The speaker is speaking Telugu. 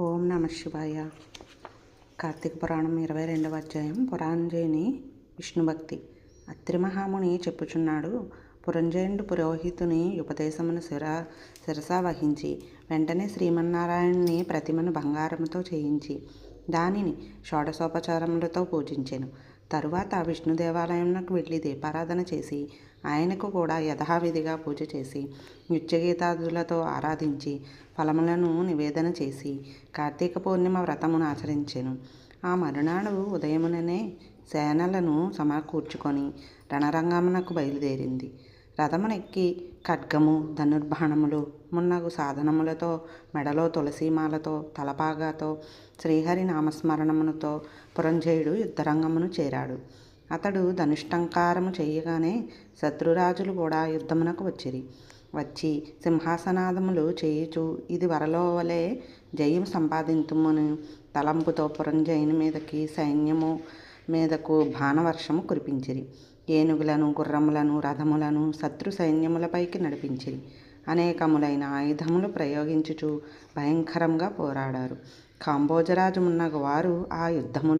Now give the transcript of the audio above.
ఓం నమ శివాయ. కార్తీక పురాణం ఇరవై రెండవ అధ్యాయం. పురాంజయుని విష్ణుభక్తి అత్రిమహాముని అత్రి మహాముని చెప్పుచున్నాడు పురంజయుడు పురోహితుని ఉపదేశమును శిర శిరసా వహించి వెంటనే శ్రీమన్నారాయణుని ప్రతిమను బంగారముతో చేయించి దానిని షోడశోపచారములతో పూజించాను. తరువాత విష్ణు దేవాలయంలోకి వెళ్ళి దీపారాధన చేసి ఆయనకు కూడా యథావిధిగా పూజ చేసి నృత్యగీతాదులతో ఆరాధించి ఫలములను నివేదన చేసి కార్తీక పూర్ణిమ వ్రతమును ఆచరించెను. ఆ మరునాడు ఉదయముననే సేనలను సమకూర్చుకొని రణరంగమునకు బయలుదేరింది. రథమునెక్కి ఖడ్గము ధనుర్బాణములు మున్నగు సాధనములతో మెడలో తులసీమాలతో తలపాగాతో శ్రీహరి నామస్మరణములతో పురంజయుడు యుద్ధరంగమును చేరాడు. అతడు ధనుష్టంకారము చేయగానే శత్రురాజులు కూడా యుద్ధమునకు వచ్చిరి. వచ్చి సింహాసనాదములు చేయుచు ఇది వరలో వలె జయం సంపాదించుమని తలంపుతో పురంజయుని మీదకి సైన్యము మీదకు బాణవర్షము కురిపించిరి. ఏనుగులను గుర్రములను రథములను శత్రు సైన్యములపైకి నడిపించిరి. అనేకములైన ఆయుధములు ప్రయోగించుచు భయంకరంగా పోరాడారు. కాంబోజరాజు మున్నగ వారు ఆ యుద్ధము